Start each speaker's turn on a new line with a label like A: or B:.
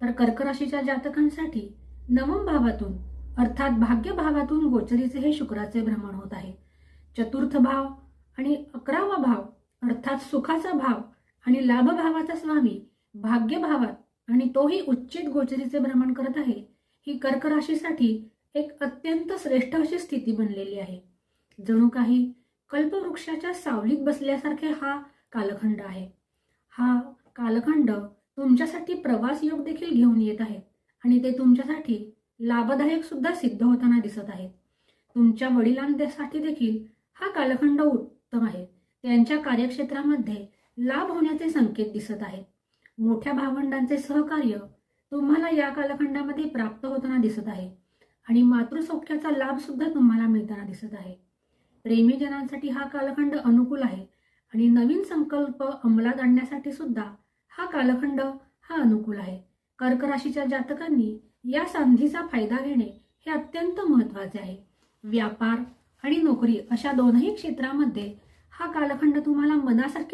A: तर कर्क राशीच्या जातकांसाठी नवम भावातून अर्थात भाग्य भावातून गोचरीचे हे शुक्राचे भ्रमण होत आहे. चतुर्थ भाव आणि अकरावा भाव अर्थात सुखाचा भाव आणि लाभभावाचा स्वामी भाग्य भावात आणि तोही उच्चित गोचरीचे भ्रमण करत आहे ही कर्क राशीसाठी एक अत्यंत श्रेष्ठ अशी स्थिती बनलेली आहे. जणू काही कल्पवृक्षाच्या सावलीत बसल्यासारखे हा कालखंड आहे. हा कालखंड तुमच्यासाठी प्रवास योग देखील घेऊन येत आहे आणि ते तुमच्यासाठी लाभदायक सुद्धा सिद्ध होताना दिसत आहेत. तुमच्या वडिलांसाठी देखील हा कालखंड उत्तम आहे. त्यांच्या कार्यक्षेत्रामध्ये लाभ होण्याचे संकेत दिसत आहेत. मोठ्या भावंडांचे सहकार्य तुम्हाला या कालखंडामध्ये प्राप्त होताना दिसत आहे आणि मातृसौख्याचा लाभ सुद्धा तुम्हाला मिळताना दिसत आहे. प्रेमीजनांसाठी हा कालखंड अनुकूल आहे आणि नवीन संकल्प अंमलात आणण्यासाठी सुद्धा हा कालखंड हा अनुकूल आहे. कर्क राशीच्या जातकांनी या संधीचा फायदा घेणे हे अत्यंत महत्त्वाचे आहे. व्यापार आणि नोकरी अशा दोनही क्षेत्रामध्ये हा कालखंड तुम्हाला मनासारखे